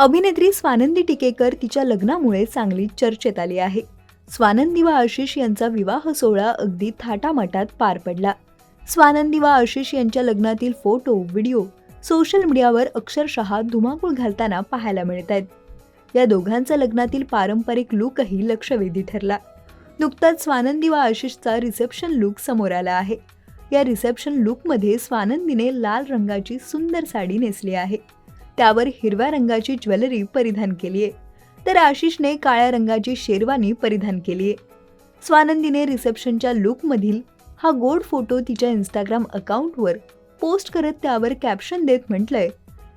अभिनेत्री स्वानंदी टिकेकर तिच्या लग्नामुळे चांगली चर्चेत आली आहे. स्वानंदी व आशिष यांचा विवाह सोहळा अगदी थाटामाटात पार पडला. स्वानंदी व आशिष यांच्या लग्नातील फोटो व्हिडिओ सोशल मीडियावर अक्षरशः धुमाकूळ घालताना पाहायला मिळत आहेत. या दोघांचा लग्नातील पारंपरिक लुकही लक्षवेधी ठरला. नुकताच स्वानंदी व आशिषचा रिसेप्शन लुक समोर आला आहे. या रिसेप्शन लुकमध्ये स्वानंदीने लाल रंगाची सुंदर साडी नेसली आहे. त्यावर हिरव्या रंगाची ज्वेलरी परिधान केली आहे तर आशिषने काळ्या रंगाची शेरवानी परिधान केली आहे स्वानंदीने रिसेप्शनच्या लुकमधील हा गोड फोटो तिच्या इंस्टाग्राम अकाउंटवर पोस्ट करत त्यावर कॅप्शन देत म्हटलंय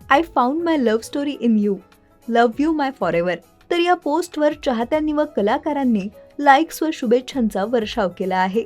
I found my love story in you love you my forever तर या पोस्टवर चाहत्यांनी व कलाकारांनी लाईक्स व शुभेच्छांचा वर्षाव केला आहे.